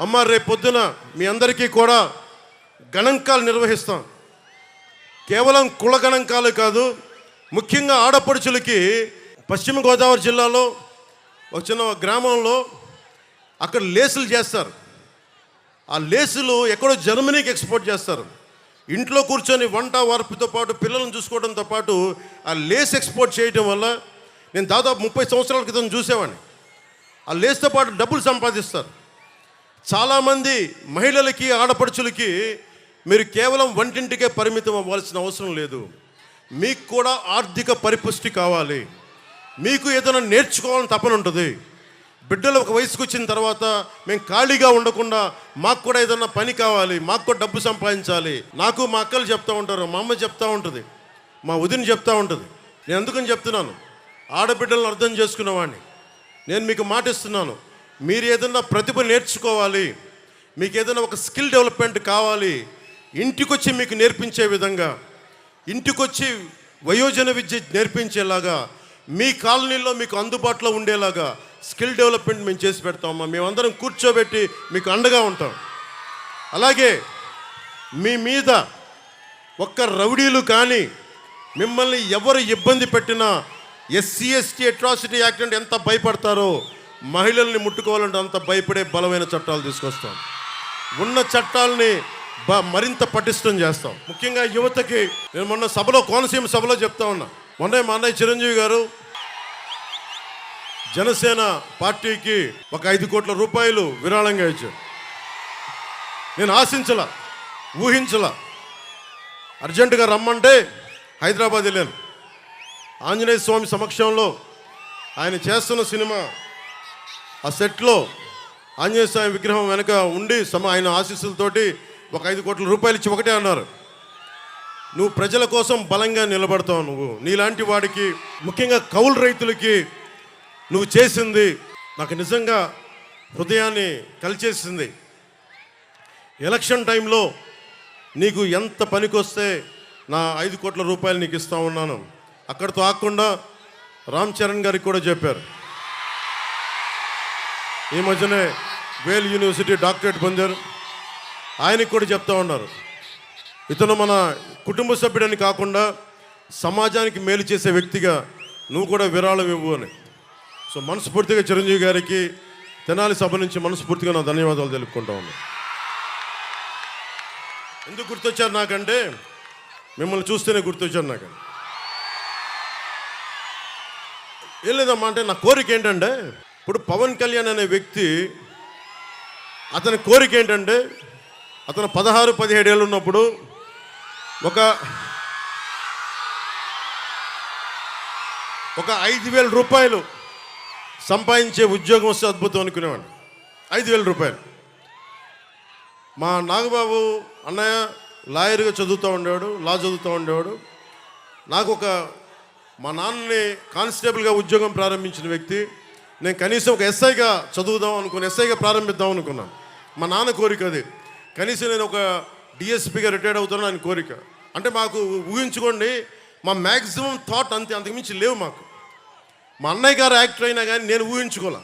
అమ్మ రేపు పొద్దున మీ అందరికీ కూడా గణాంకాలు నిర్వహిస్తాం. కేవలం కుల గణాంకాలు కాదు ముఖ్యంగా ఆడపడుచులకి పశ్చిమ గోదావరి జిల్లాలో ఒక చిన్న గ్రామంలో అక్కడ లేసులు చేస్తారు. ఆ లేసులు ఎక్కడో జర్మనీకి ఎక్స్పోర్ట్ చేస్తారు. ఇంట్లో కూర్చొని వంట వార్పుతో పాటు పిల్లలను చూసుకోవడంతో పాటు ఆ లేస్ ఎక్స్పోర్ట్ చేయడం వల్ల నేను దాదాపు ముప్పై సంవత్సరాల క్రితం చూసేవాడిని. ఆ లేస్తో పాటు డబ్బులు సంపాదిస్తారు. చాలామంది మహిళలకి ఆడపడుచులకి మీరు కేవలం వంటింటికే పరిమితం అవ్వాల్సిన అవసరం లేదు. మీకు కూడా ఆర్థిక పరిపుష్టి కావాలి. మీకు ఏదైనా నేర్చుకోవాలని తపన ఉంటుంది. బిడ్డలు ఒక వయసుకు వచ్చిన తర్వాత మేము ఖాళీగా ఉండకుండా మాకు కూడా ఏదైనా పని కావాలి మాకు కూడా డబ్బు సంపాదించాలి. నాకు మా అక్కలు చెప్తూ ఉంటారు మా అమ్మ చెప్తూ ఉంటుంది మా వదిన చెప్తూ ఉంటుంది. నేను ఎందుకని చెప్తున్నాను. ఆడబిడ్డలను అర్థం చేసుకున్నవాడిని నేను మీకు మాటిస్తున్నాను. మీరు ఏదైనా ప్రతిభ నేర్చుకోవాలి మీకు ఏదైనా ఒక స్కిల్ డెవలప్మెంట్ కావాలి ఇంటికొచ్చి మీకు నేర్పించే విధంగా ఇంటికొచ్చి వయోజన విద్య నేర్పించేలాగా మీ కాలనీలో మీకు అందుబాటులో ఉండేలాగా స్కిల్ డెవలప్మెంట్ మేము చేసి పెడతామమ్మా మేమందరం కూర్చోబెట్టి మీకు అండగా ఉంటాం. అలాగే మీ మీద ఒక్క రౌడీలు కానీ మిమ్మల్ని ఎవరు ఇబ్బంది పెట్టినా ఎస్సీ ఎస్టీ అట్రాసిటీ యాక్ట్ అంటే ఎంత భయపడతారో మహిళల్ని ముట్టుకోవాలంటే అంత భయపడే బలమైన చట్టాలు తీసుకొస్తాం. ఉన్న చట్టాలని బ మరింత పటిష్టం చేస్తాం. ముఖ్యంగా యువతకి నేను మొన్న సభలో కోనసీమ సభలో చెప్తా ఉన్నా. మొన్నే మా అన్నయ్య చిరంజీవి గారు జనసేన పార్టీకి ఒక ఐదు కోట్ల రూపాయలు విరాళంగా ఇచ్చారు. నేను ఆశించలా ఊహించలా. అర్జెంటుగా రమ్మంటే హైదరాబాద్ వెళ్ళాను. ఆంజనేయ స్వామి సమక్షంలో ఆయన చేస్తున్న సినిమా ఆ సెట్లో ఆంజనేయ స్వామి విగ్రహం వెనక ఉండి సమ ఆయన ఆశీస్సులతోటి ఒక ఐదు కోట్ల రూపాయలు ఇచ్చి ఒకటే అన్నారు. నువ్వు ప్రజల కోసం బలంగా నిలబడతావు నువ్వు. నీలాంటి వాడికి ముఖ్యంగా కౌలు రైతులకి నువ్వు చేసింది నాకు నిజంగా హృదయాన్ని కలిచేసింది. ఎలక్షన్ టైంలో నీకు ఎంత పనికొస్తే నా ఐదు కోట్ల రూపాయలు నీకు ఇస్తా ఉన్నాను. అక్కడితో ఆకుండా రామ్ చరణ్ గారికి కూడా చెప్పారు. ఈ మధ్యనే వేల్ యూనివర్సిటీ డాక్టరేట్ పొందారు. ఆయనకి కూడా చెప్తా ఉన్నారు. ఇతను మన కుటుంబ సభ్యుడని కాకుండా సమాజానికి మేలు చేసే వ్యక్తిగా నువ్వు కూడా విరాళం ఇవ్వు అని. సో మనస్ఫూర్తిగా చిరంజీవి గారికి తెనాలి సభ నుంచి మనస్ఫూర్తిగా నా ధన్యవాదాలు తెలుపుకుంటా ఉన్నాను. ఎందుకు గుర్తొచ్చారు నాకంటే? మిమ్మల్ని చూస్తేనే గుర్తొచ్చారు నాకు ఏం లేదమ్మా అంటే నా కోరిక ఏంటంటే ఇప్పుడు పవన్ కళ్యాణ్ అనే వ్యక్తి అతని కోరిక ఏంటంటే అతను పదహారు పదిహేడు ఏళ్ళు ఉన్నప్పుడు ఒక ఒక ఐదు వేల రూపాయలు సంపాదించే ఉద్యోగం వస్తే అద్భుతం అనుకునేవాడు ఐదు వేల రూపాయలు. మా నాగబాబు అన్నయ్య లాయర్గా చదువుతూ ఉండేవాడు లా చదువుతూ ఉండేవాడు. నాకు ఒక మా నాన్నని కానిస్టేబుల్గా ఉద్యోగం ప్రారంభించిన వ్యక్తి. నేను కనీసం ఒక ఎస్ఐగా చదువుదాం అనుకుని ఎస్ఐగా ప్రారంభిద్దాం అనుకున్నాను. మా నాన్న కోరిక అది. కనీసం నేను ఒక డిఎస్పీగా రిటైర్డ్ అవుతాను అని కోరిక. అంటే మాకు ఊహించుకోండి మా మ్యాక్సిమం థాట్ అంతే అంతకుమించి లేవు మాకు. మా అన్నయ్య గారు యాక్టర్ అయినా కానీ నేను ఊహించుకోలే.